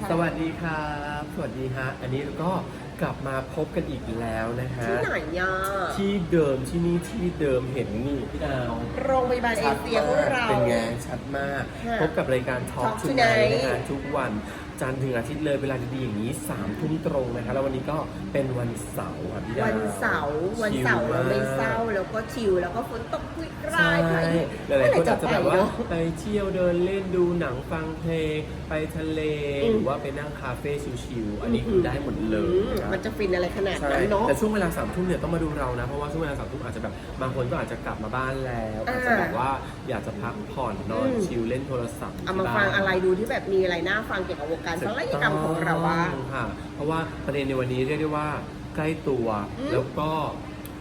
ค่ะสวัสดีครับ สวัสดีฮะ อันนี้ก็กลับมาพบกันอีกแล้วนะฮะ ที่ไหนอะที่เดิมที่นี่ที่เดิมเห็นนี่พี่ดาวโรงพยาบาลเอเชียของเรา เป็นไงชัดมากค่ะพบกับรายการ Talk Talk Tonight Tonight นะฮะทุกวัน จันทร์ถึงอาทิตย์เลยเวลาดีๆอย่างนี้3ามทุ่มตรงนะคะแล้ววันนี้ก็เป็นวันเสาร์ครับพี่ดาววันเสาร์วันเสาร์เราไม่เศร้าแล้วก็ชิลแล้วก็ฝนตกปริยใช่รายพายุหลายๆคนอาจจะแบบว่าเมื่อไหร่จะไปเนอะไปเที่ยวเดินเล่นดูหนังฟังเพลงไปทะเลอืมหรือว่าไปนั่งคาเฟ่ชิลๆอันนี้คือได้หมดเลยอืมนะมันจะฟินอะไรขนาดใช่นั้นเนาะแต่ช่วงเวลาสามทุ่มเนี่ยต้องมาดูเรานะเพราะว่าช่วงเวลาสามทุ่มอาจจะแบบบางคนก็อาจจะกลับมาบ้านแล้วอาจจะแบบว่าอยากจะพักผ่อนนอนอืมชิลเล่นโทรศัพท์เอามาที่บ้นฟังอะไรดูที่แบบมีอะไรน่าฟังเกี่ยวกับวงการศัลยกรรมของเราว่าถูกต้องค่ะ เพราะว่าประเด็นในวันนี้เรียกได้ว่าใกล้ตัว อืม แล้วก็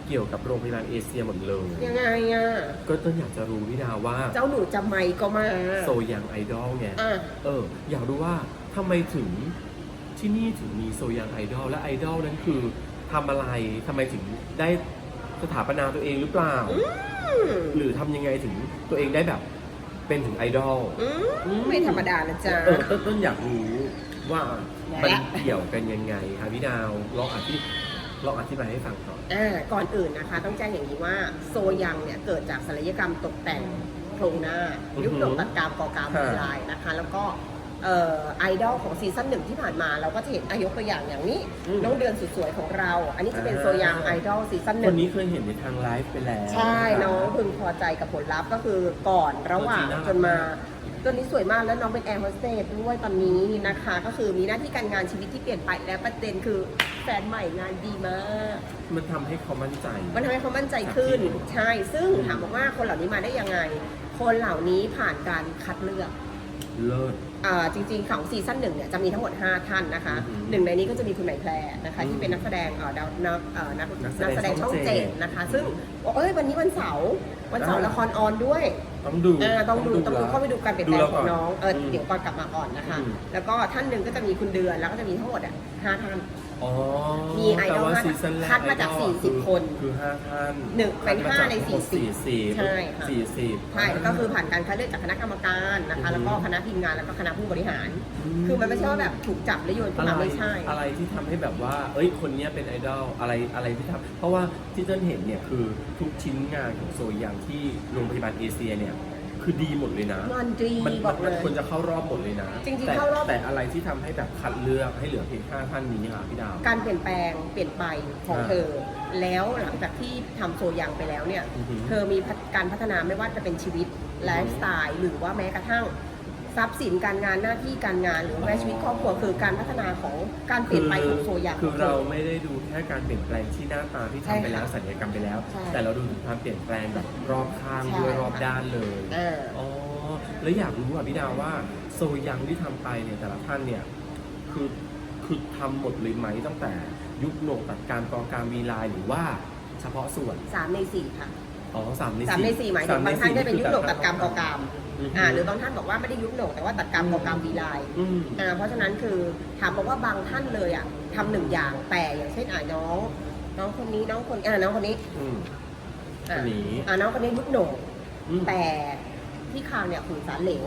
เกี่ยวกับโรงพยาบาลเอเชียหมดเลย ยังไงอะ ก็ต้องอยากจะรู้พี่ดาวว่าเจ้าหนูจะไม่ก็มาโซยังไอดอลไง อะ เออ อยากรู้ว่าทำไมถึงที่นี่ถึงมีโซยังไอดอลและไอดอลนั้นคือทำอะไรทำไมถึงได้สถาปนาตัวเองหรือเปล่า อืม หรือทำยังไงถึงตัวเองได้แบบ เป็นถึงไอดอลอืมไม่ธรรมดานะจ๊ะ เออต้นต้นอยากรู้ว่าและมันเกี่ยวกันยังไงคะพี่ดาวลองอธิลองอธิบายให้ฟังก่อนอ่าก่อนอื่นนะคะ ต้องแจ้งอย่างนี้ว่าโซยังเนี่ยเกิดจากศัลยกรรมตกแต่งโครงหน้า อือฮึยุคโหนกตัดกรามกอกรามค่ะลายนะคะ แล้วก็เอ่อ ไอดอลของซีซั่นหนึ่งที่ผ่านมาเราก็จะเห็นอายกตัวอย่างอย่างนี้น้องเดือนสุดสวยของเรา อันนี้จะเป็นโซยังไอดอลซีซั่นหคนึ่นงนี้เคยเห็นในทางไลฟ์ไปแล้ว ใช่น้องพึงพอใจกับผลลัพธ์ก็คือก่อนระหว่างตัวจริงน่ารัก จนมา ตัวนี้สวยมากแล้วน้องเป็นแอร์โฮสเตสด้วยตอนนี้นะคะ ก็คือมีหน้าที่การงานชีวิตที่เปลี่ยนไปและประเด็นคือแฟนใหม่งานดีมาก มันทำให้เขามั่นใจ มันทำให้เขามั่นใจขึ้นจากที่ใช่ ซึ่งถามบอกว่าคนเหล่านี้มาได้ยังไง คนเหล่านี้ผ่านการคัดเลือก เลิศ อ่าจริงๆของซีซั่นหนึ่งเนี่ยจะมีทั้งหมด 5 ท่านนะคะอือหือหนึ่งในนี้ก็จะมีคุณไหมายแพรนะคะอืมที่เป็นนักแสดงเอ่อดาวนักเอ่อนักนักแสดงนักแสดงช่องช่องเจ็เจ็ดดนะคะ ซึ่งบอกเอ้ยวันนี้วันเสาร์วันเสาร์อ่า ละครออนด้วยต้องดูอ่าต้องดูต้องดูแล้วเข้าไปดูการเปลี่ยนแปลงดูแล้วของก่อนน้องเอออมเดี๋ยวก่อนกลับมาก่อนนะคะ อืม แล้วก็ท่านหนึ่งก็จะมีคุณเดือนแล้วก็จะมีทั้งหมดอะห้าท่าน อ๋อมีไอดอลแปว่าห้าซีซั่นแรกคัดมาจากไออล40อคนคือห้าท่านหนึ่งเป็นคัดมห้าในจากสี่สิบสี่สิบใช่ค่ะ สี่สิบ ใช่ก็คือผ่านการคัดเลือกจากคณะกรรมการนะคะอือฮึแล้วก็คณะทีมงานแล้วก็คณะผู้บริหาร อืม คือมันไม่ใช่ว่าแบบถูกจับแล้วโยนขึ้นอะไรมาไม่ใช่ อะไรที่ทำให้แบบว่า เอ้ย คนเนี้ยเป็นไอดอล อะไร อะไรที่ทำเพราะว่าที่เต้นเห็นเนี่ยคือทุกชิ้นงานของโซยังที่โรงพยาบาลเอเชียเนี่ย คือดีหมดเลยนะงานดีมันบมัอนกมัเลนย ควรจะเข้ารอบหมดเลยนะ จริงๆแต่เข้ารอบ แต่อะไรที่ทำให้แบบคัดเลือกให้เหลือเพียงห้าท่านนี้ค่ะพี่ดาว การเปลี่ยนแปลงเปลี่ยนไปของอ่าเธอ แล้วหลังจากที่ทำโซยังไปแล้วเนี่ย อือฮึเธอมีพัฒการพัฒนาไม่ว่าจะเป็นชีวิตไลฟ์สไตล์หรือว่าแม้กระทั่ง ทรัพย์สินการงานหน้าที่การงาน หรือแม้ชีวิตครอบครัวคือการพัฒนาของการเปลี่ยนไปของโซยังคือเราไม่ได้ดูแค่การเปลี่ยนแปลงที่หน้าตาที่ใช่ทำไปแล้วค่ะสัญญกรรมไปแล้ว ใช่แต่เราดูถึงความเปลี่ยนแปลงแบบรอบข้างใช่ด้วยค่ะรอบด้านเลยอ่าอ๋อ แล้วอยากรู้อะพี่ดาวว่าโซยังที่ทำไปเนี่ยแต่ละท่านเนี่ยคือคือทำหมดเลยไหมตั้งแต่ยุคโหนกตัดการกองการวีไลน์หรือว่าเฉพาะส่วน สามในสี่ค่ะ อ๋อสามในสามในสี่หมายถึงบางท่านได้เป็นยุคโหนกตัดกรรมกอกรรม อือฮึอ่าหรือบางท่านบอกว่าไม่ได้ยุคโหนกแต่ว่าตัดกรรมกอกรรมวีไลน์อืม อ่าเพราะฉะนั้นคือถามบอกว่าบางท่านเลยอะทำหนึ่งอย่างแต่อย่างเช่นอ่าน้อง น้องคนนี้น้องคนอ่าน้องคนนี้อืม อ่าคนนี้ อ่าน้องคนนี้ยุคโหนกอืมแต่ที่คางเนี่ยขูดสารเหลว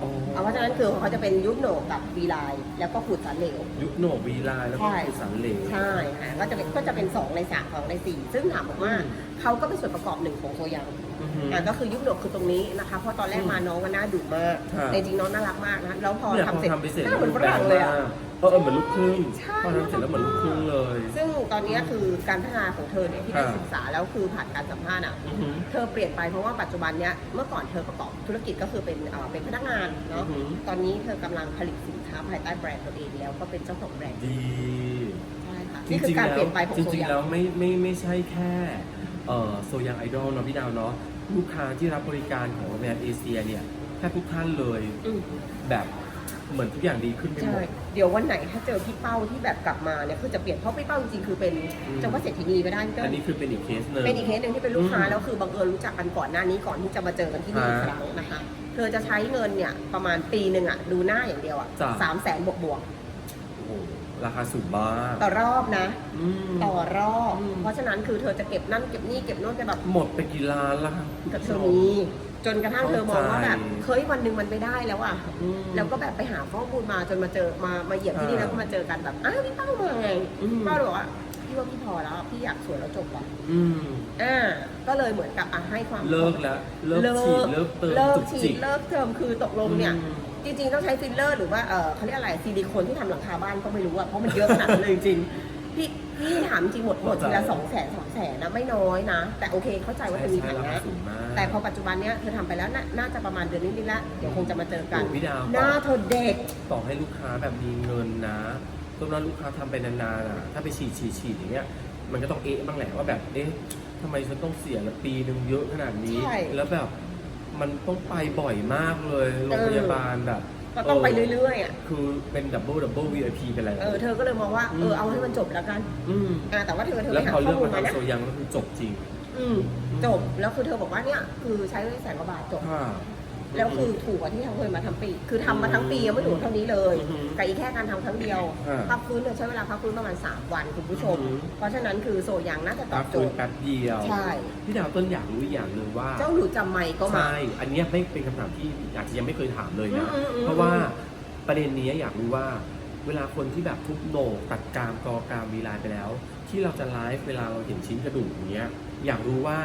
อ๋อเอาเพราะฉะนั้นคือเขาจะเป็นยุคโหนกกับวีไลน์แล้วก็ขูดสารเหลว ยุคโหนกวีไลน์แล้วก็ใช่ คือสันเหลว ใช่ค่ะก็จะเป็นก็จะเป็นสองในสามสองในสี่ซึ่งถามบอกว่าอืม เขาก็เป็นส่วนประกอบหนึ่งของโซยัง อือฮึอะก็คือยุคโดกคือตรงนี้นะคะ เพราะตอนแรกมาน้องก็น่าดุมากครับแต่จริงๆน้องน่ารักมากนะแล้วพอเนี่ยพทำอเสร็จทำไปเสร็จหน้าเหมือนฝรั่งเลยอะเออเออเหมือนลูกครึ่งใช่ พอทำเสร็จแล้วเหมือนลูกครึ่งเลย ซึ่งตอนนี้คือการพัฒนาของเธอเนี่ยที่ได้ครับศึกษาแล้วคือผ่านการสัมภาษณ์อะ อือฮึเธอเปลี่ยนไปเพราะว่าปัจจุบันเนี้ยเมื่อก่อนเธอประกอบธุรกิจก็คือเป็นเอ่อเป็นพนักงานเนาะอือฮึตอนนี้เธอกำลังผลิตสินค้าภายใต้แบรนด์ตัวเองแล้วก็เป็นเจ้าของแบรนด์ดี ใช่ค่ะจนี่คืริองๆการแล้วเปลี่ยนไปของจโซริงยัๆแล้วไม่ไม่ไม่ใช่แค่เอ่อโซยังไอดอลเนาะพี่ดาวเนาะ ลูกค้าที่รับบริการของแบรนด์เอเชียเนี่ยแทบทุกท่านเลย อืมแบบเหมือนทุกอย่างดีขึ้นไปหมใช่ด เดี๋ยววันไหนถ้าเจอพี่เป้าที่แบบกลับมาเนี่ยคือจะเปลี่ยนเพราะพี่เป้าจริงๆคือเป็นอืม เจ้าว่าเศรษฐีนีไปได้พี่เป้าอันนี้คือเป็นอีกเคสหนึ่ง เป็นอีกเคสหนึ่งที่เป็นลูกค้าอืมแล้วคือบังเอิญรู้จักกันก่อนหน้านี้ก่อนที่จะมาเจอกันที่นี่ฮะอีกครั้งนะคะ เธอจะใช้เงินเนี่ยประมาณปีหนึ่งอะดูหน้าอย่างเดียวอะจ้ะ สามแสนบวกบวกโอ้โห ราคาสูงมากๆต่อรอบนะ อืม ต่อรอบ อืม เพราะฉะนั้นคือเธอจะเก็บนั่นเก็บนี่เก็บโน่นจะแบบหมดไปกี่ล้านแล้วครับ กับเธอมีจนกระทั่งเธอมองว่าแบบเข้าใจ เฮ้ยวันหนึ่งมันไม่ได้แล้วอะ อืม แล้วก็แบบไปหาข้อมูลมาจนมาเจอมามาเหยียบที่นี่อ่าแล้วก็มาเจอกันแบบอ้าวพี่เป้ามาไงอืม เป้าเลยบอกว่าพี่ว่าพี่พอแล้วพี่อยากสวยแล้วจบว่ะอืม อ่าก็เลยเหมือนกับอะให้ความเลิกแล้ว เลิกฉีดเลิกเติมเลิกจุกฉีจิดก เลิกเติมคือตกลงเนี่ย อืม จริงๆ ต้องใช้ฟิลเลอร์หรือว่าเออเขาเรียกอะไรซิลิโคนที่ทำหลังคาบ้านก็ไม่รู้อะเพราะมันเยอะขนาดนั้นเลยจริงๆพี่พี่ถามจริงหมดหมดทีละสองแสนสองแสนนะไม่น้อยนะ แต่โอเคเข้าใจว่าเธอมีใช่ฐารานะคาสูงมากแต่พอปัจจุบันเนี้ยเธอทำไปแล้วน่าน่าจะประมาณเดือนนิดๆแล้วเดี๋ยวคงจะมาเจอกัน โอ้พี่ดาว หน้าเธอเด็ก ต่อให้ลูกค้าแบบมีเงินนะต้นนั้นลูกค้าทำไปนานๆอะ ถ้าไปฉีดฉีดฉีดอย่างเงี้ย มันก็ต้องเอ๊ะบ้างแหละว่าแบบ เอ๊ะทำไมฉันต้องเสียละปีหนึ่งเยอะขนาดนี้ ใช่ แล้วแบบ มันต้องไปบ่อยมากเลยโรงพยาบาลแบบก็ต้องไปเรื่อยๆอะ คือเป็นดับเบิลดับเบิล VIP ไปเลยเออเธอก็เลยมองว่าอืมเออเอาให้มันจบแล้วกัน อืมอ่าแต่ว่าเธอเธอแล้ไปวหาพอข้เลืออกมูลมามาเนี่ยทำโซยังก็คือจบจริง อืมจบแล้วคือเธอบอกว่าเนี่ยคือใช้ไปแสนกว่าบาทจบค่ะ แล้วคือถูกกว่าที่ทำเคยมาทั้งปี คือทำมาทั้งปียังไม่ถูกเท่านี้เลยอือหือกับอีกแค่การทำครั้งเดียวอ่าพักฟื้นเนี่ยใช้เวลาพักฟื้นประมาณ 3 วันคุณผู้ชม อือหือเพราะฉะนั้นคือโซยังน่าจะตตาอบโจฟื้นทย์แป๊บเดียว ใช่ พี่ดาวต้นอยากรู้อีกอย่างหนึ่งว่า เจ้าหนูจำไม่ก็มา ใช่ อันเนี้ยไม่เป็นคำถามที่อาจจะยังไม่เคยถามเลยนะ อืมอืมอืม เพราะว่าประเด็นนี้อยากรู้ว่า เวลาคนที่แบบทุบโหนกตัดกรามกอกรามวีไลน์ไปแล้ว ที่เราจะไลฟ์เวลาเราเห็นชิ้นกระดูกอย่างเงี้ย อยากรู้ว่า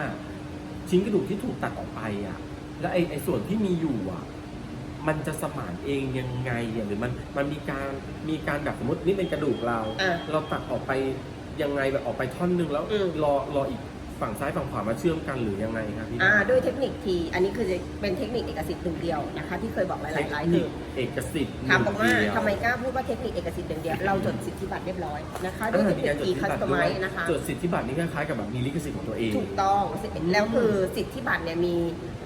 ชิ้นกระดูกที่ถูกตัดออกไปอะ แล้วไอ้ไอ้ส่วนที่มีอยู่อะ มันจะสมานเองยังไงอะหรือมันมันมีการมีการแบบสมมตินี่เป็นกระดูกเรา อะเราตัดออกไปยังไงแบบออกไปท่อนหนึงแล้วอืม รอรออีก ฝั่งซ้ายฝั่งขวามาเชื่อมกันหรือยังไงครับพี่อ่าดาวด้วยเทคนิคที อันนี้คือจะเป็นเทคนิคเอกสิทธิ์หนึ่งเดียวนะคะที่เคยบอกหเทลายคๆไลฟ์นิคือคเอกสิทธิ์ถามบอกว่าหนึ่งเดียวทำไมกล้าพูดว่าเทคนิคเอกสิทธิ์หนึ่งเดียวเราจดสิทธิบัตรเรียบร้อยนะคะด้วยอ่าเทคมีนิการคจด e สิทธิบัตร customize ด้วยนะคะ จดสิทธิบัตรนี่คล้ายๆกับแบบมีลิขสิทธิ์ของตัวเอง ถูกต้องแล้วคือสิทธิบัตรเนี่ยมี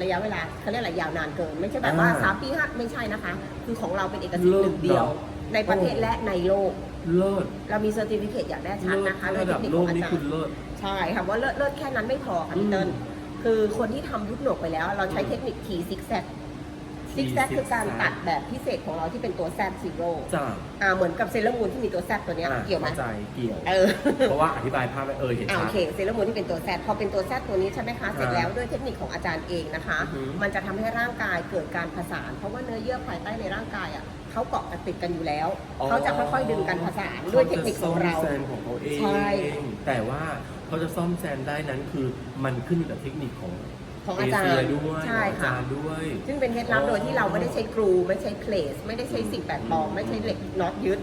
ระยะเวลาเขาเรียกอะไรยาวนานเกิน ไม่ใช่แบบว่าอ่าสามปีห้าไม่ใช่นะคะ คือของเราเป็นเอกสิทธิ์หนึ่งเดียว เลิศเนอะในประเทศและในโลก เลิศเรามีเซอร์ติฟิเคตอย่างแน่ชัดเลิศนะคะด้วยระเทดัคบนิคโลของกอานี่จารคุณย์เลิศ ใช่ค่ะว่าเลิศเลิศแค่นั้นไม่พอค่ะอืพี่มเติ้ลคือคนที่ทำยุบหนกไปแล้ว เราใช้อืมเทคนิค T zig zag T zig zag คือการ zigzag ตัดแบบพิเศษของเราที่เป็นตัว Z zero จ้าอ่าเหมือนกับเซเลอร์มูนที่มีตัว Z ตัวเนี้ยอะเกี่ยวไหมเข้าใจเกี่ยว เออ เพราะว่าอธิบายภาพไปเออเห็นอ่าชัโอด เคเซเลอร์มูนที่เป็นตัวแซดพอเป็นตัวแซดตัวนี้ใช่ไหมคะ เสร็จอ่าแล้วด้วยเทคนิคของอาจารย์เองนะคะ อือหือมันจะทำให้ร่างกายเกิดการผสาน เพราะว่าเนื้อเยื่อภายใต้ในร่างกายอะ เขาเกาะกันติดกันอยู่แล้วเขาจะค่อยๆดึงกันผสานด้วยเทคนิคของเรา ขจะซ่อมแซมของเขาเองใช่ แต่ว่าเขาจะซ่อมแซมได้นั้นคือมันขึ้นอยู่กับเทคนิคของของอาจารย์เซีด้วยใช่ของอาค่ะ จารย์ด้วย ซึ่งเป็นเคล็ดลับโดยที่เราไม่ได้ใช้กรูไม่ใช้เพลสไม่ได้ใช้สิ่งแปลกปลอมไม่ใช้เหล็กน็อตยึด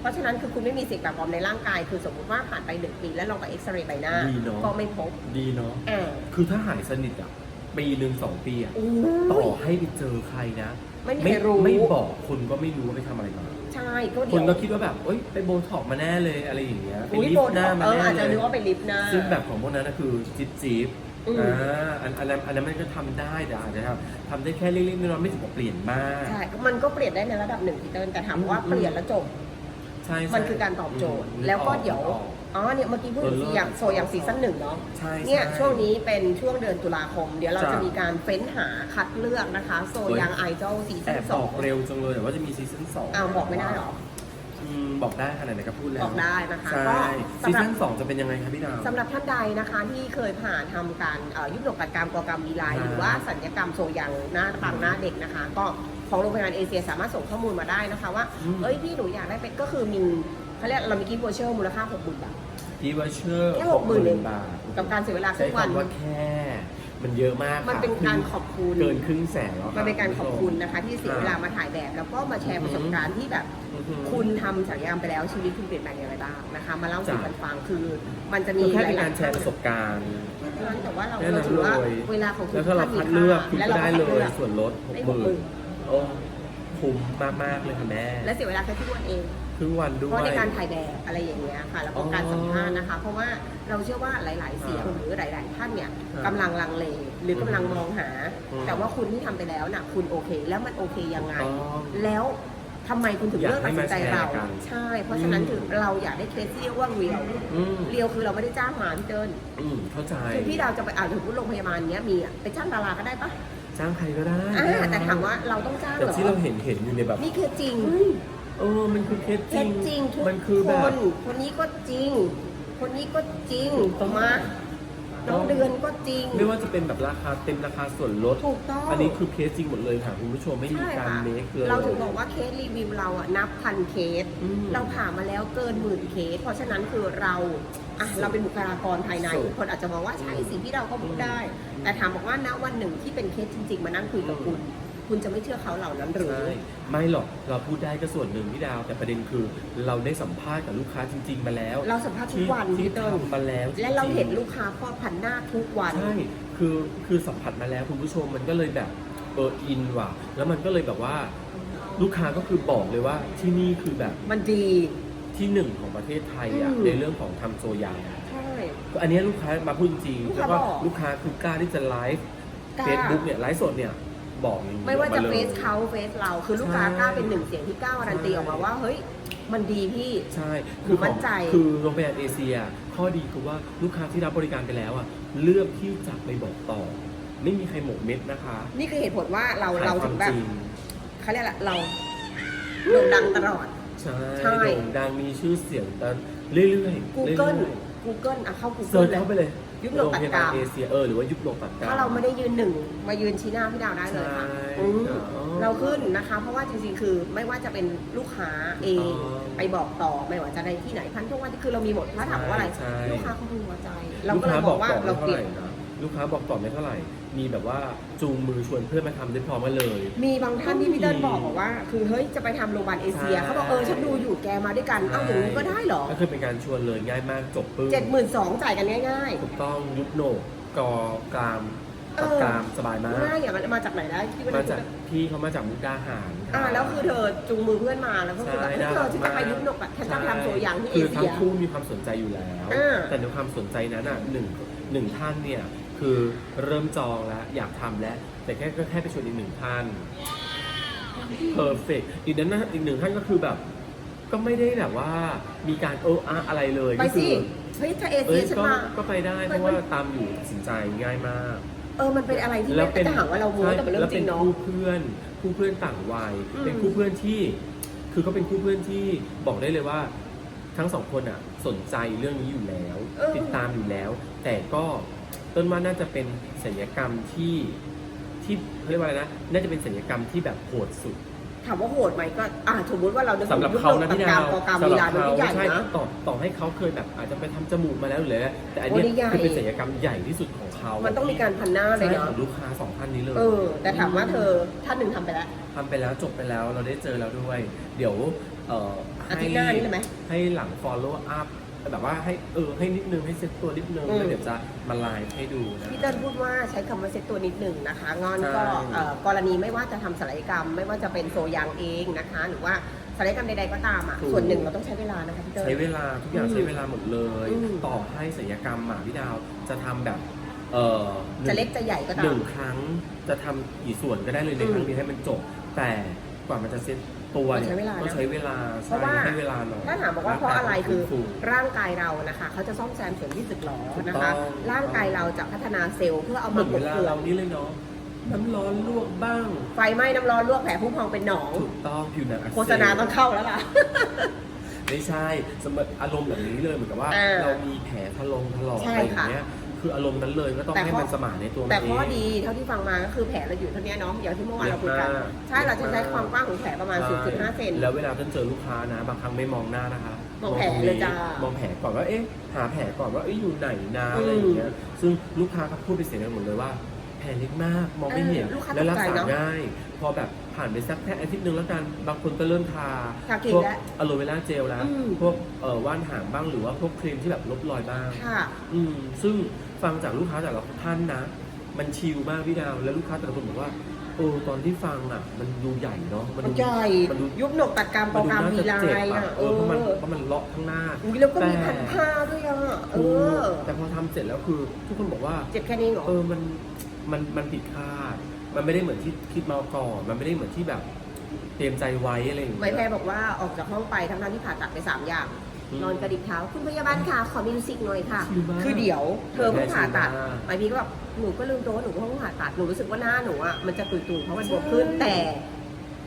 เพราะฉะนั้นคือคุณไม่มีสิ่งแปลกปลอมในร่างกาย คือสมมติว่าผ่านไปหนึ่งปีแล้วลองไปเอ็กซเรย์ใบหน้า ดีเนอะ ก็ไม่พบดีเนาะ อ่า คือถ้าหายสนิทอะ ปีหนึ่งสองปีอะอู้ต่อยให้ไปเจอใครนะไม่มีไม่ใครรู้ไม่บอกคนก็ไม่รู้ว่าไปทำอะไรมาใช่ก็คเดี๋ยนวก็คิดว่าแบบเอ้ยไปโบท็อกซ์มาแน่เลยอะไรอย่างเงี้ยไปอุ้ยลิโบฟต์หท็น้าอกซ์มาเออแน่อาจจะเลนึยกว่าไปลิฟต์หน้า ซึ่งแบบของพวกนั้นก็คือจิ๊บจิ๊บอืม อ่าอันอันนั้นอันนั้นมันก็ทำได้แต่อาจจะทำทำได้แค่เล็กๆน้อยๆไม่ถึงกับเปลี่ยนมาก ใช่มันก็เปลี่ยนได้ในระดับหนึ่งพี่เติ้ลแต่ถามว่าอืม เปลี่ยนแล้วจบ ใช่ใช่มันคือการตอบโจทย์อืมแล้วก็นึออเดี๋ยวนึออก อ๋อเนี่ยเมื่อกี้พูดถึงเออเลิศอย่างโซอย่างซีซั่นหนึ่งเนาะใช่เนี่ยใช่วงนี้เป็นช่วงเดือนตุลาคม เดี๋ยวเราจ้ะจะมีการเฟ้นหาคัดเลือกนะคะ โซเฮ้ยยังไอดอลซีแอซั่นบสบอองกเร็วจังเลยแต่ว่าจะมีซีซั่นสองอ้าวบอกไม่ได้เหรออืมบอกได้ขนาดไหนก็พูดแล้วบอกได้นะคะใช่ก็ซีสำหรับ ซั่นสองจะเป็นยังไงครับพี่ดาว สำหรับท่านใดนะคะที่เคยผ่านทำการเอ่อยุบหนกตัดกรรมกอกรรมวีไลน์อ่าหรือว่าสัญญกรรมโซยังหน้าปังหน้าเด็กนะคะ ก็ของโรงพยาบาลเอเชียสามารถส่งข้อมูลมาได้นะคะว่าอืมเอ้ยพี่หนูอยากได้เป็นก็คือมี เขาเรียกเรามีกิฟต์วอเชอร์มูลค่า6 0,000บาทกีวเชอร์แค่60,000เองบาทกับการเสียเวลาคใช้รึ่งวัน คำว่าแค่ มันเยอะมากมันเป็นการขอบคุณ เกินครึ่งแสนแล้วมันเป็นการขอบคุณนะคะ ที่เสียอ่าเวลามาถ่ายแบบ แล้วก็มาแชร์ประสบการณ์ที่แบบ อือหือคุณทำศัลยกรรมไปแล้วชีวิตคุณเปลี่ยนแปลงอย่างไรบ้างนะคะ มาเล่าสู่จ้ะกันฟังคือ มันจะมีคือแค่หเป็นลากายรๆแชร์ประสบการณ์เท่านั้นแต่ว่าเราแค่นั้เรานถือว่าเลยเวลาของคุณแล้วถ้าเราท่คัดมีเลือกค่าคุณและก็เราได้คัเลดยอกส่วนลดหกได้หมื่น60,000โอ้ คุ้มมากๆเลยค่ะแม่ และเสียเวลาแค่ที่วันเองครึ่งวันด้เพวยราะในการถ่ายแบบอะไรอย่างเงี้ยค่ะ แล้วก็อ๋อการสัมภาษณ์นะคะ เพราะว่าเราเชื่อว่าหลาย ๆ เสียงอ่าหรือหลาย ๆ ท่านเนี่ยอ่ากำลังลังเลหรือกำลังมองหาอืมแต่ว่าคุณที่ทำไปแล้วน่ะคุณโอเค แล้วมันโอเคยังไงถูกต้องแล้วทำไมคุณถึงอยากเลือกตัดสินใจให้มาแชร์เรากันใช่ เพราะฉะนั้นอืมคือเราอยากได้เคสที่เรียกว่าเรียวอืมเรียวคือเราไม่ได้จ้างมาพี่เติ้ลอืมเข้าใจคือพี่เราจะไปอ่านถึงโรงพยาบาลเนี้ยมีอะไปจ้างดาราก็ได้ปะ จ้างใครก็ได้อ่าแต่ถามว่าเราต้องจ้างแต่เหรอที่เราเห็นเห็นอยู่ในแบบ นี่คือจริง เออ มันคือเคสเคจริสงจริงทุกมันคือคแบบ น คนนี้ก็จริง คนนี้ก็จริงถูกต้อง มาน้องเดือนก็จริง ไม่ว่าจะเป็นแบบราคาเต็มราคาส่วนลด ถูกต้องอันนี้คือเคสจริงหมดเลยค่ะคุณผู้ชมไม่มีใช่การค่ะเมคเลย เราถึงบอกว่าเคสรีวิวเราอะนับพันเคส อืม เราผ่านมาแล้วเกินหมื่นเคส เพราะฉะนั้นคือเรา อะเราเป็นบุคลากรภายในสุดคนอาจจะมองว่าใช่สิที่เราก็พูดได้ แต่ถามบอกว่าณวันหนึ่งที่เป็นเคสจริง ๆ มานั่งคุยกับคุณ คุณจะไม่เชื่อเขาเหล่านั้นหรือ ใช่ไม่หรอกเราพูดได้ก็ส่วนหนึ่งพี่ดาว แต่ประเด็นคือเราได้สัมภาษณ์กับลูกค้าจริง ๆ มาแล้วเราสัมภาษณ์ทุกวันที่พี่เติ้ลทำมาแล้วจงๆและเราเห็นลูกค้าพ่อพันหน้าทุกวัน ใช่คือคือสัมผัสมาแล้วคุณผู้ชมมันก็เลยแบบเอออินว่ะ แล้วมันก็เลยแบบว่า ลูกค้าก็คือบอกเลยว่าที่นี่คือแบบ มันดี ที่หนึ่งของประเทศไทยอะอืม ในเรื่องของทำโซยาใช่ อันเนี้ยลูกค้ามาพูดจริงลูกแล้วค้าก็บอก ลูกค้าคือกล้าที่จะไลฟ์กล้าเฟซบุ๊กเนี่ยไลฟ์สดเนี่ยบอกอย่งนี้ไม่ว่าจะออกเฟลย ซเขาเฟซเรา คือลูกค้าใช่ กล้าเป็นหนึ่งเสียงที่กล้าการันตีออกมาว่า เฮ้ย มันดีพี่ ใช่หนูมั่นใจคือโรงพยาบาลเอเชีย ข้อดีคือว่าลูกค้าที่รับบริการไปแล้วอะเลือกที่จะไปบอกต่อ ไม่มีใครหมกเม็ดนะคะนี่คือเหตุผลว่าเราขยเราคถึวามงแบบจริงเขาเรียกอะไรเราโด่งดังตลอด ใช่ใช่ โด่งดังมีชื่อเสียงตอนเรื่อยๆ Google เรื่อย Google อะเข้าๆเซิร์ Google ชเข้าไปเลยยุบโลกตัดกรามโงพยบลเอเชียเออหรือว่ายุบโลกตัดกรามถ้าเราไม่ได้ยืนหนึ่งมายืนชี้หน้าพี่ดาวได้เลยค่ะใช่อืมอ๋อเราขึ้นนะคะ เพราะว่าจริงๆ คือไม่ว่าจะเป็นลูกค้าเองอ๋อไปบอกต่อไม่ว่าจะในที่ไหนพันทุกวันคือเรามีหมดถ้าถามว่าอะไรใช่ลูกค้าเขาพึงพอใจ เราลูกก็เลค้ายบบออกกว่าต่อไม่เราเท่าเก็ไหบร่นะลูกค้าบอกต่อไม่เท่าไหร่ มีแบบว่าจูงมือชวนเพื่อนมาทำได้พร้อมกันเลย มีบางท่านที่พี่เติ้ลมีบอกบอกว่า คือเฮ้ยจะไปทำโรงพยาบาลเอเชีย ใช่ เขาบอกเออฉันดูอยู่แกมาด้วยกัน เอ้าอย่างนี้ก็ได้เหรอก็คือเป็นการชวนเลยง่ายมากจบปึ้งเจ็ดหมื่นสองจ่ายกันง่าย ถูกต้องยุบโหนกกอกรามเอตัอดกรามสบายมาก ๆง่ายอย่างมันมาจากไหนได้ที่มาจากพี่เขามาจากมุกดาหารอ่าแล้วคือเธอจูงมือเพื่อนมาแล้วก็คือแบบใช่เฮ้ยเธอฉันจะไปยุบหนกอะฉันจะไปทำโซยางที่เอคือเชีทั้งย คู่มีความสนใจอยู่แล้วอ่าแต่ในความสนใจนั้นอะหนึ่งหนึ่งท่านเนี่ย คือเริ่มจองแล้ว อยากทำแล้ว แต่แค่ก็แค่ไปชวนอีกหนึ่งท่าน เพอร์เฟกอีกนั้นนะอีกหนึ่งท่านก็คือแบบ ก็ไม่ได้แบบว่ามีการเอออะอะไรเลยไปก็คืสิอเฮ้ยถ้าเอเอ้เชียยฉันก็มา ก็ไปได้เพราะว่าตามอยู่ตัดสินใจง่ายมาก เออ มันเป็นอะไรที่ไม่จะหาว่าเราโม้แต่มันเรื่องจริงเนาะแล้วเป็นคู่เพื่อนคู่เพื่อนต่างวัย อืม เป็นคู่เพื่อนที่ คือเขาเป็นคู่เพื่อนที่บอกได้เลยว่า ทั้งสองคนอะ สนใจเรื่องนี้อยู่แล้ว ติดตามอยู่แล้ว แต่ก็ ต้นว่าน่าจะเป็นศัลยกรรมที่ที่เขาเรียกว่าอะไรนะ น่าจะเป็นศัลยกรรมที่แบบโหดสุดถามว่าโหดไหมก็อ่าสมมติว่าเรานึกสำหรับเขานะยุคพี่โลกดาตวกรรมกรรมสำเวหรัลาบมันเขาไม่ใหญ่ใช่นะต่อต่อให้เขาเคยแบบอาจจะไปทำจมูกมาแล้วหรืออะไรแต่อันเนี้ยโอ้นี่ใหญ่คือเป็นศัลยกรรมใหญ่ที่สุดของเขา มันต้องมีการพันหน้าเลยใช่เนาะของลูกค้าสองท่านนี้เลยเออแต่ถามว่าเธอท่านหนึ่งทำไปแล้วทำไปแล้วจบไปแล้วเราได้เจอแล้วด้วย เดี๋ยวเอ่ออาให้ทิตย์หน้านี่เลยไหมให้หลัง follow up แบบว่าให้เออให้นิดนึงให้เซ็ตตัวนิดนึงอืมแล้วเดี๋ยวจะมาไลฟ์ให้ดูนะ พี่เติ้ลพูดว่าใช้คำว่าเซ็ตตัวนิดหนึ่งนะคะงอนใช่ก็เอ่อกรณีไม่ว่าจะทำศัลยกรรม ไม่ว่าจะเป็นโซยางเองนะคะ หรือว่าศัลยกรรมใดๆก็ตามอะ ส่วนหนึ่งเราต้องใช้เวลานะคะพี่เติ้ล ใช้เวลาทุกอย่างอืมใช้เวลาหมดเลย อืม ต่อให้ศัลยกรรมหมาพี่ดาวจะทำแบบเออหนึ่ง จะเล็กจะใหญ่ก็ตาหม นึ่งครั้งจะทำกี่ส่วนก็ได้เลยในอืมครั้งนี้ให้มันจบ แต่กว่ามันจะเซ็ต ตัวเนี่ยมันใช้เวลานะต้องใช้เวลาเพราะว่าใช่ให้เวลาหน่อย ถ้าถามบอกว่าเพราะอะไรคือฟูร่างกายเรานะคะเขาจะซ่อมแซมส่วนที่สึกหรอถูกต้องนะคะร่างกายเราจะพัฒนาเซลล์เพื่อเอาเหมืมาอนกเวดลาเกลื่อเรานนี่เลยเนาะน้ำร้อนลวกบ้าง ไฟไหม้น้ำร้อนลวกแผลผู้พองเป็นหนอง ถูกต้องผิวหนังอักเสบ โฆษณาต้องเข้าแล้วล่ะ ไม่ใช่สมมติอารมณ์แบบนี้เลยเหมือนกับว่าอ่าเรามีแผลถลงถลอกใช่อะไรอย่างค่ะเงี้ย คืออารมณ์นั้นเลยก็ต้องแต่ให้ข้อ มันสมานในตัวมันแต่เอข้องดีเท่าที่ฟังมาก็คือแผลเราอยู่เท่านี้เนาะอย่างที่เมื่อวานเราคุยกัน เล็กมาก ใช่เราจะใช้ความกว้างของแผลประมาณ 0.5 เซน แล้วเวลาต้นเจอลูกค้านะ บางครั้งไม่มองหน้านะคะมองแผลตรนี้เลยจ้ามองแผลก่อนว่าเอ๊ะหาแผลก่อนว่าเอ๊ะอยู่ไหนนะอืมอะไรอย่างเงี้ยซึ่งลูกค้าก็พูดเป็นเสียงเดียวกันหมดเลยว่า แผลเล็กมากมองไม่เห็นเออลูกค้าและรักตกใจษาเนอะง่าย พอแบบผ่านไปสักแค่อาทิตย์หนึ่งแล้วกันบางคนก็เริ่มทาทาครีมพวกแล้วอะโลเวราเจลแล้วอืม พวกเอ่อว่านหางบ้างหรือว่าพวกครีมที่แบบลบรอยบ้าง ค่ะ อืมซึ่ง ฟังจากลูกค้าแต่ละท่านนะ มันชิลมากพี่ดาวแล้วลูกค้าแต่ละคนบอกว่าเออตอนที่ฟังอะ มันดูใหญ่เนาะมันดูใหญ่มันดูยุบหนกตัดกรรมโปมัรนดูแกรมน่าวีจะไลเจ็บน์อะอะเออเพราะมันเพราะมันเลาะข้างหน้าอุ๊ยแล้วก็มีแต่พันผ้าด้วยอะเอถูกอแต่พอทำเสร็จแล้วคือ ทุกคนบอกว่าเจ็บแค่นี้เหรอเออมันมันมันผิดคาด มันไม่ได้เหมือนที่คิดมาก่อนมันไม่ได้เหมือนที่แบบเตรียมใจไว้อะไรอย่างไม่เงี้ยแพรบอกว่าออกจากห้องไปทั้งๆที่ผ่าตัดไปสามอย่างอืม นอนกระดิกเท้าคุณพยาบาลค่ะขอมิวสิกหน่อยค่ะชิลมากคือเดี๋ยวเธอเพิ่งผ่าตัดชิลมากไปพี่ก็แบบหนูก็ลืมตัวว่าหนูก็เพิ่งผ่าตัดหนูรู้สึกว่าหน้าหนูอะมันจะตุยๆเพราะมันบวมขึ้นแต่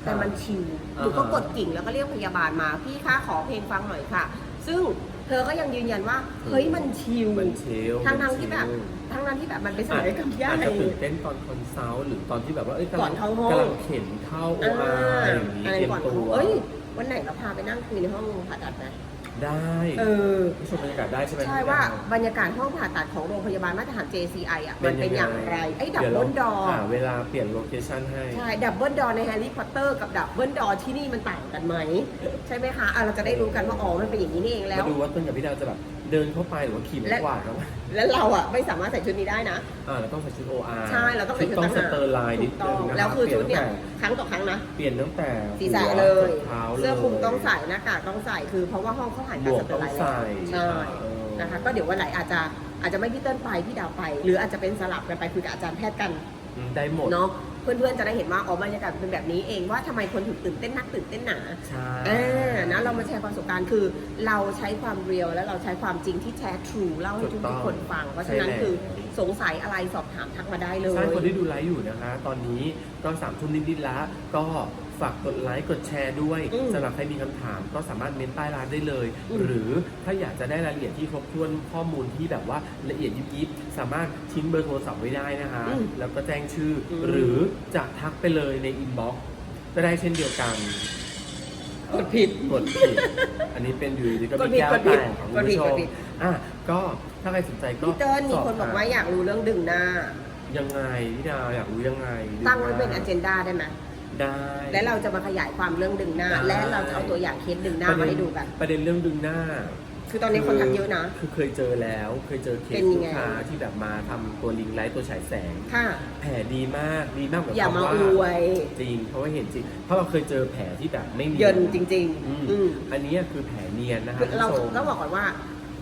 แต่มันชิวหนูก็กดกิ่งแล้วก็เรียกพยาบาลมา พี่คะขอเพลงฟังหน่อยค่ะ ซึ่งเธอก็ยังยืนยันว่า เฮ้ยมันชิวมันเชลทั้งมัทั้งนที่แบบชิลทั้งนั้นที่แบบมันเป็นศัลยกรรมใหญ่อาจจะตื่นเต้นตอนคอนซัลท์หรือตอนที่แบบว่าเอ้ยกำก่ลัอนเข้าห้องกำลังเข็นเข้าโออ่าอาร์อย่างนี้อะไรเตรียมก่อนตัวเอ้ยวันไหนเราพาไปนั่งคุยในห้องผ่าตัดไหม ได้เออผู้ชมบรรยากาศได้ใช่ไหม ใช่ว่าบรรยากาศห้องผ่าตัดของโรงพยาบาลมาตรฐาน JCI อะมันเป็นอย่างไร ไอ้ดับดี๋ยวเบิราลดอหาเวลาเปลี่ยนโลเคชั่นให้ ใช่ ดับเบิลดอในแฮร์รี่พอตเตอร์กับดับเบิลดอที่นี่มันต่างกันไหม ใช่ไหมคะอะเราจะได้รู้กันว่าอ๋อมันเป็นอย่างนี้นี่เองแล้ว มาดูว่าต้นกับพี่ดาวจะแบบ เดินเข้าไปหรือว่าขี่ไม้และกวาดแล้วแล้วเราอะไม่สามารถใส่ชุดนี้ได้นะ อ่าเราต้องใส่ชุดโออาร์ใช่เราต้องใส่ชุดต้องสต่างหากเตอร์ไลน์นิถูดกต้นึองงนะแล้วคือชุดเนี่ยเปครั้งต่อครั้งนะลี่ยนตั้งแต่ศีรษะหัวเลยจนเท้าเลยเสื้อคลุมต้องใส่หน้ากากต้องใส่คือเพราะว่าห้องเขาผ่านหมการวสกเตอต้อร์ไลงน์ใส่ใช่เออนะคะก็เดี๋ยววันไหนอาจจะอาจจะไม่พี่เติ้ลไปพี่ดาวไป หรืออาจจะเป็นสลับกันไปคุยกับอาจารย์แพทย์กันอืมได้หมดเนาะ เพื่อนๆจะได้เห็นว่าอ๋อบรรยากาศเป็นแบบนี้เองว่าทำไมคนถึงตื่นเต้นนักตื่นเต้นหนาใช่อ่านะเรามาแชร์ประสบการณ์คือ เราใช้ความเรียลและเราใช้ความจริงที่แท้ทรูเล่าให้ทุกๆคนฟัง เพราะฉะนั้นคือสงสัยอะไรสอบถามทักมาได้เลยใช่คนที่ดูไลฟ์อยู่นะคะ ตอนนี้ก็สามทุ่มนิดๆแล้วก็ ฝากกดไลค์กดแชร์ด้วยอืมสำหรับใครมีคำถามก็สามารถเม้นใต้ไลน์ได้เลย อืม หรือถ้าอยากจะได้รายละเอียดที่ครบถ้วนข้อมูลที่แบบว่าละเอียดยิบยิบสามารถทิ้งเบอร์โทรศัพท์ไว้ได้นะคะ อืมแล้วก็แจ้งชื่ออม หรือจะทักไปเลยในอินบ็อกซ์ก็ได้เช่นเดียวกัน กดผิด กดผิด อันนี้เป็นอยู่ดีก็กดมีผิดแก้วกดผิแตดกของกคุดณผิดผู้ชกมดผิด อะก็ถ้าใครสนใจก็พี่เติ้ลมีสคนบอกถว่าอยากรู้เรื่องดึงหน้า ยังไงพี่ดาวอยากรู้ยังไงดูตั้งไว้เป็นหอเจนดาได้ไหม ได้ และเราจะมาขยายความเรื่องดึงหน้า ได้ และเราจะเอาตัวอย่างเคสดึงหน้ามาให้ดูกัน ประเด็นเรื่องดึงหน้าคือตอนนี้คนทักเยอะนะ คือเคยเจอแล้ว เคยเจอเคเป็สนยัลูงกไงค้าที่แบบมาทำตัวลิงไลท์ตัวฉายแสง ค่ะ แผลดีมากดีมากแบบอย่ามาว่อวย จริงเพราะว่าเห็นจริง เพราะเราเคยเจอแผลที่แบบไม่เนีเยิยนจริง อืมๆ อืม อันนี้คือแผลเนียนนะคะคือเราคุณผู้ชม ต้องบอกก่อนว่า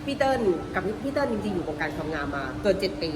พี่เติ้ลกับพี่เติ้ลจริงๆอยู่วงการความงามมาเกินเจ็ดปี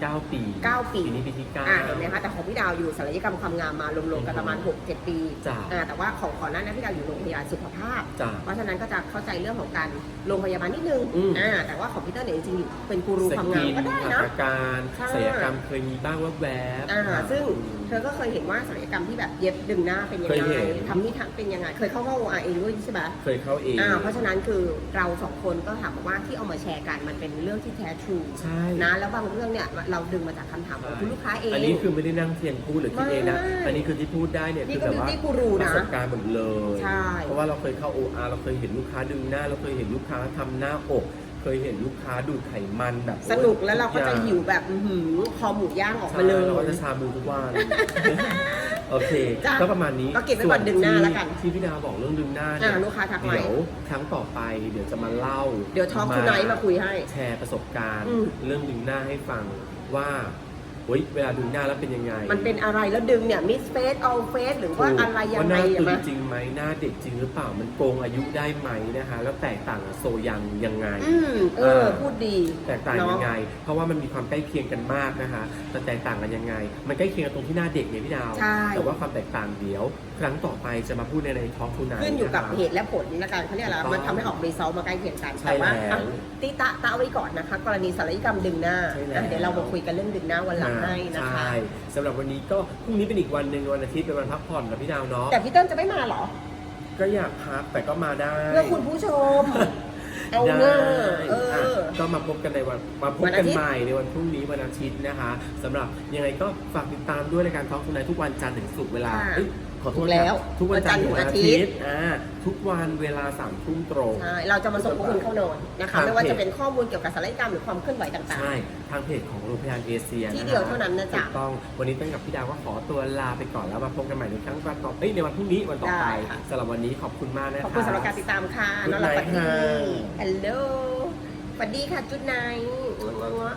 เก้าปีเก้าปี ปีนี้ปีที่เก้าอ่าเห็นไหมคะแต่ของพี่ดาวอยู่ศัลยกรรมความงามมารวมๆกันประมาณ 6 7 ปีจ้ะ อ่าแต่ว่าของก่อนหน้านั้นพี่ดาวอยู่โรงพยาบาลสุขภาพ จ้ะ เพราะฉะนั้นก็จะเข้าใจเรื่องของการโรงพยาบาลนิดนึงอืม อ่าแต่ว่าของพี่เติ้ลเนี่ยจริงๆอยู่เป็นกูรูสความกิงามนก็ได้หัตนะ ถการใช่ ศัลยกรรมเคยมีบ้างแวบๆอ่าอ่าซึ่งเธอก็เคยเห็นว่าศัลยกรรมที่แบบเย็บดึงหน้าเป็นยังเคยไงเห็น ทำนี่ทำเป็นยังไง เคยเข้าห้อง OR เองด้วยใช่ไหมเคยเข้าเองอ่าเพราะฉะนั้นคือเราสองคนก็ถามว่าที่เอามาแชร์กันมันเป็นเรื่องที่แท้ทรูใช่นะแล้วบางเรื่องเนี่ยเราดึงมาจากคำถามของคุณลูกค้าเอง อันนี้คือไม่ได้นั่งเทียนพูดหรือคิดเองนะ ไม่อันนี้คือที่พูดได้เนี่ยนี่คือก็แบบว่า beauty guru ประนะสบการณ์หมดเลย ใช่ เพราะว่าเราเคยเข้า OR เราเคยเห็นลูกค้าดึงหน้า เราเคยเห็นลูกค้าทำหน้าอก เคยเห็นลูกค้าดูดไขมันแบบสนุกแล้วเราก็จะทุอย่งหิวแบบอื้อหือคอหมูย่างออกใช่มาเลยเราก็จะชาบูทุกวันโอเคจ้ะก็ประมาณนี้ก็เก็บไว้ก่อนดึงหน้าส่แล้วกันที่ที่พี่ดาวบอกเรื่องดึงหน้าเนี่ยอ่าลูกค้าทักมา เดี๋ยวครั้งต่อไปเดี๋ยวจะมาเล่าเดี๋ยวทอล์กทูไนท์มาคุยให้ แชร์ประสบการณ์ อืม เรื่องดึงหน้าให้ฟังว่า เฮ้ยเวลาดึงหน้าแล้วเป็นยังไงมันเป็นอะไรแล้วดึงเนี่ยมิสเฟสออลเฟสหรือว่าอะไรยังว่าหไงน้าอะตึงมะจริงไหมหน้าเด็กจริงหรือเปล่ามันโกงอายุได้ไหมนะคะ แล้วแตกต่างกับโซยังยังไงอืมเออเออพูดดีแตกต่างเนอะยังไง เพราะว่ามันมีความใกล้เคียงกันมากนะคะแต่แตกต่างกันยังไง มันใกล้เคียงกันตรงที่หน้าเด็กเนี่ยพี่ดาวใช่แต่ว่าความแตกต่างเดี๋ยว ครั้งต่อไปจะมาพูดในในท้องทุนายขึ้นอยู่กับะคะเหตุและผลละกันเขาเรียกอะไรถูกต้องมันทำให้ออกรีซอลมาใกล้เคียงกันใช่แต่ว่าแล้วอะติตะตะไว้ก่อนนะคะ กรณีศัลยกรรมดึงหน้าใช่แล้วอะเดี๋ยวเรามาคุยกันเรื่องดึงหน้าวันหลังให้นะคะ ใช่สำหรับวันนี้ก็พรุ่งนี้เป็นอีกวันหนึ่งวันอาทิตย์เป็นวันพักผ่อนนะพี่ดาวเนาะแต่พี่เติ้ลจะไม่มาเหรอก็อยากพักแต่ก็มาได้ เพื่อคุณผู้ชม เอาได้เนอะเออะอก็มาพบกันในวันมาพบวันกัอานทิตย์ ใหม่ในวันพรุ่งนี้วันอาทิตย์นะคะสำหรับยังไงก็ฝากติดตามด้วยรายการท้องทุนายทุกวันจันทร์ถึงศุกร์เวลาค่ะ เอ้ย ขอโทถูษกแล้วครับทุกวันจันทร์ถึงวันอาวันจันทร์ถึงอาทิทิตตย์ย์อ่าทุกวันเวลาสามทุ่มตรง ใช่เราจะมาส่งพวกคุณเข้านอนนะคะครับไม่ว่าจะเป็นข้อมูลเกี่ยวกับศัลยกรรมหรือความเคลื่อนไหวต่าง ใช่ ทางเพจของโรงพยาบาลเอเชียที่ะคะเดียวเท่านั้นนะจ๊ะถูกต้อง วันนี้ตั้งกับพี่ดาวก็ขอตัวลาไปก่อนแล้วมาพบกันใหม่ในครั้งต่อเอ้ยในวันพรุ่งนี้วันต่อไปได้ค่ะ สำหรับวันนี้ขอบคุณมากนะๆคะขอบคุณสำหรับการติดตามค่ะ Good นอนหลับฝัน night ดีค่ะ ฮัลโหลฝันดีค่ะจุดไนท์งะงะ